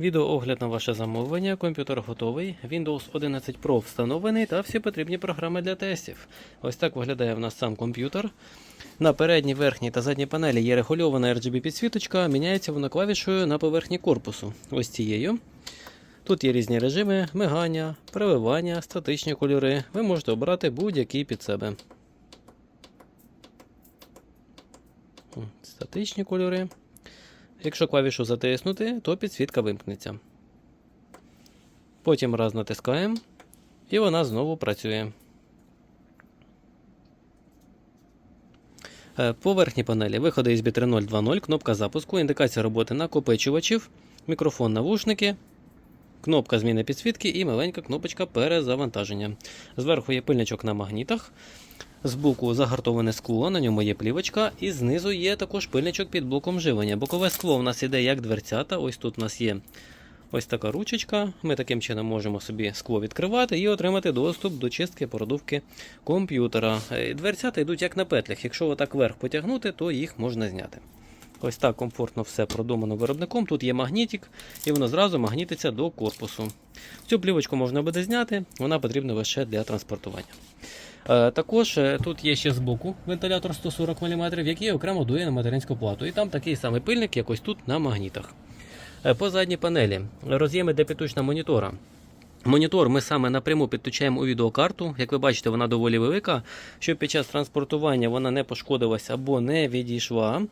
Відеоогляд на ваше замовлення. Комп'ютер готовий. Windows 11 Pro встановлений та всі потрібні програми для тестів. Ось так виглядає в нас сам комп'ютер. На передній, верхній та задній панелі є регульована RGB підсвіточка, міняється вона клавішою на поверхні корпусу. Ось цією. Тут є різні режими, мигання, переливання, статичні кольори. Ви можете обрати будь-який під себе. Статичні кольори. Якщо клавішу затиснути, то підсвітка вимкнеться. Потім раз натискаємо, і вона знову працює. Е, По верхній панелі виходи USB 3.0.2.0, кнопка запуску, індикація роботи накопичувачів, мікрофон навушники, кнопка зміни підсвітки і маленька кнопочка перезавантаження. Зверху є пильничок на магнітах. Збоку загартоване скло, на ньому є плівочка, і знизу є також пильничок під блоком живлення. Бокове скло у нас іде як дверцята. Ось тут у нас є ось така ручечка. Ми таким чином можемо собі скло відкривати і отримати доступ до чистки породувки комп'ютера. Е, Дверцята йдуть як на петлях. Якщо отак вверх потягнути, то їх можна зняти. Ось так комфортно все продумано виробником. Тут є магнітик, і воно зразу магнітиться до корпусу. Цю плівочку можна буде зняти, вона потрібна лише для транспортування. Е, Також е, тут є ще збоку вентилятор 140 мм, який окремо дує на материнську плату. І там такий самий пильник, як ось тут на магнітах. Е, По задній панелі роз'єми для підключення монітора. Монітор ми саме напряму підключаємо у відеокарту. Як ви бачите, вона доволі велика. Щоб під час транспортування вона не пошкодилась або не відійшла.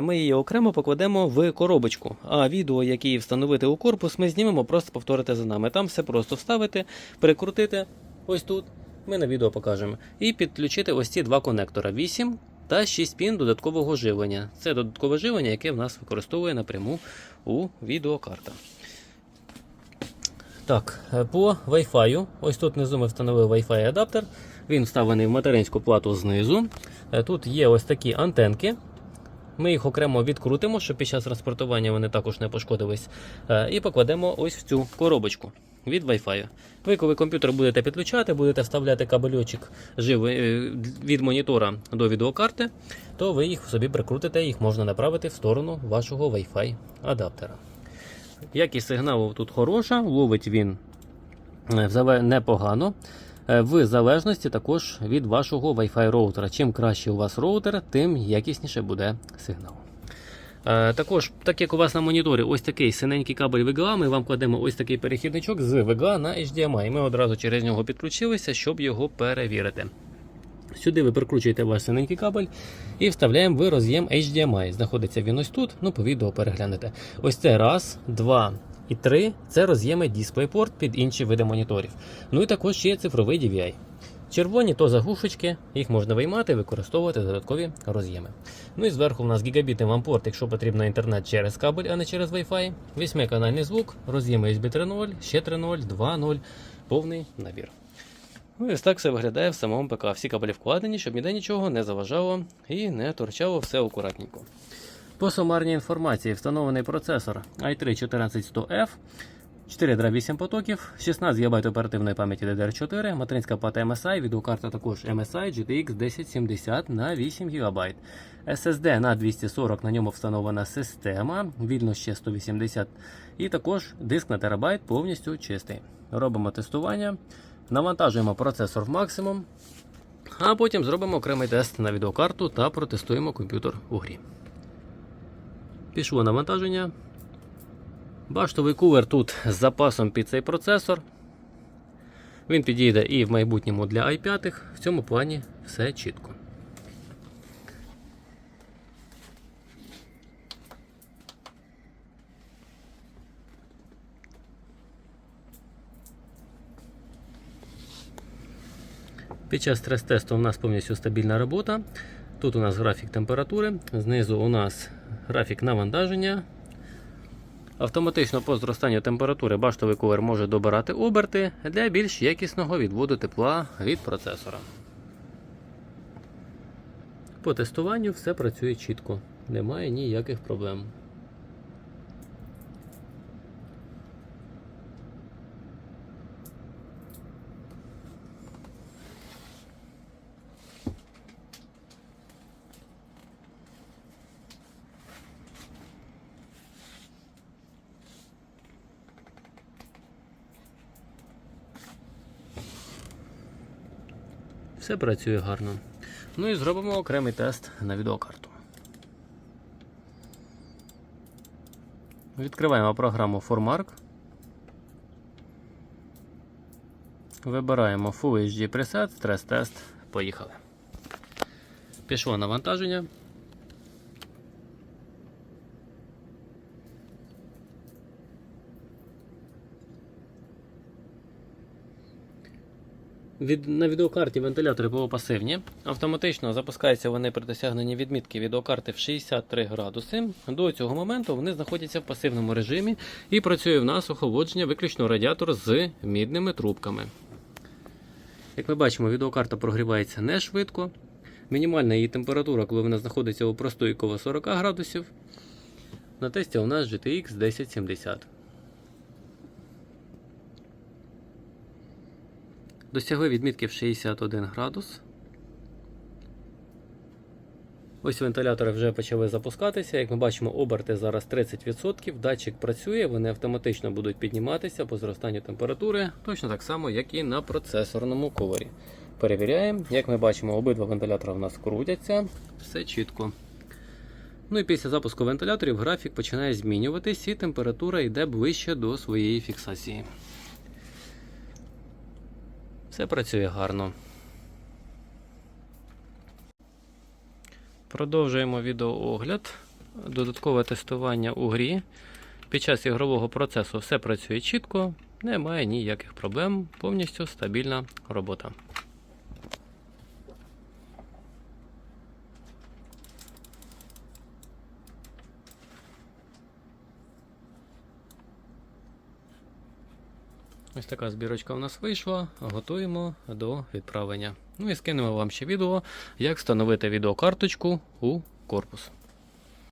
Ми її окремо покладемо в коробочку. А відео, яке встановити у корпус, ми знімемо, просто повторите за нами. Там все просто вставити, перекрутити ось тут. Ми на відео покажемо. І підключити ось ці два конектора 8 та 6 пін додаткового живлення. Це додаткове живлення, яке в нас використовує напряму у відеокарта. Так, е, по Wi-Fi. Ось тут внизу ми встановили Wi-Fi адаптер. Він вставлений в материнську плату знизу. Е, Тут є ось такі антенки. Ми їх окремо відкрутимо, щоб під час транспортування вони також не пошкодились. Е, І покладемо ось в цю коробочку від Wi-Fi. Ви, коли комп'ютер будете підключати, будете вставляти кабельочок е, від монітора до відеокарти, то ви їх собі прикрутите, їх можна направити в сторону вашого Wi-Fi адаптера. Якість сигналу тут хороша, ловить він е, непогано. Е, В залежності також від вашого Wi-Fi роутера. Чим краще у вас роутер, тим якісніше буде сигнал. Е, Також, так як у вас на моніторі ось такий синенький кабель VGA, ми вам кладемо ось такий перехідничок з VGA на HDMI. І Ми одразу через нього підключилися, щоб його перевірити. Сюди ви прикручуєте ваш синенький кабель і вставляємо в роз'єм HDMI. Знаходиться він ось тут, ну по відео переглянете. Ось це раз, два і три це роз'єми DisplayPort під інші види моніторів. Ну і також є цифровий DVI. Червоні то заглушечки, їх можна виймати і використовувати додаткові роз'єми. Ну і зверху у нас гігабітний вам порт, якщо потрібно інтернет через кабель, а не через Wi-Fi. Восьмиканальний звук, роз'єми USB 3.0, ще 3.0, 2.0, повний набір. Ну і ось так все виглядає в самому ПК. Всі кабелі вкладені, щоб ніде нічого не заважало і не торчало все акуратненько. По сумарній інформації встановлений процесор i3 14100F, 4 драйв 8 потоків, 16 ГБ оперативної пам'яті DDR4, материнська плата MSI, відеокарта також MSI GTX 1070 на 8 ГБ. SSD на 240, на ньому встановлена система, вільно ще 180 і також диск на терабайт повністю чистий. Робимо тестування, навантажуємо процесор в максимум, а потім зробимо окремий тест на відеокарту та протестуємо комп'ютер у грі. Пішло навантаження. Баштовий кулер тут з запасом під цей процесор. Він підійде і в майбутньому для i5. В цьому плані все чітко. Під час стрес-тесту у нас повністю стабільна робота. Тут у нас графік температури, знизу у нас графік навантаження. Автоматично по зростанню температури баштовий кулер може добирати оберти для більш якісного відводу тепла від процесора. По тестуванню все працює чітко, немає ніяких проблем. Все працює гарно. Ну і зробимо окремий тест на відеокарту. Відкриваємо програму Formark. Вибираємо Full HD Preset, стрес-тест. Поїхали. Пішло навантаження. Від, на відеокарті вентилятори полупасивні. Автоматично запускаються вони при досягненні відмітки відеокарти в 63 градуси. До цього моменту вони знаходяться в пасивному режимі і працює в нас охолодження виключно радіатор з мідними трубками. Як ми бачимо, відеокарта прогрівається не швидко. Мінімальна її температура, коли вона знаходиться у простої коло 40 градусів. На тесті у нас GTX 1070. Досягли відмітки в 61 градус. Ось вентилятори вже почали запускатися. Як ми бачимо, оберти зараз 30%. Датчик працює, вони автоматично будуть підніматися по зростанню температури, точно так само, як і на процесорному ковері. Перевіряємо. Як ми бачимо, обидва вентилятори в нас крутяться. Все чітко. Ну і після запуску вентиляторів графік починає змінюватись і температура йде ближче до своєї фіксації. Все працює гарно. Продовжуємо відеоогляд. Додаткове тестування у грі. Під час ігрового процесу все працює чітко, немає ніяких проблем, повністю стабільна робота. Ось така збірочка у нас вийшла. Готуємо до відправлення. Ну і скинемо вам ще відео, як встановити відеокарточку у корпус.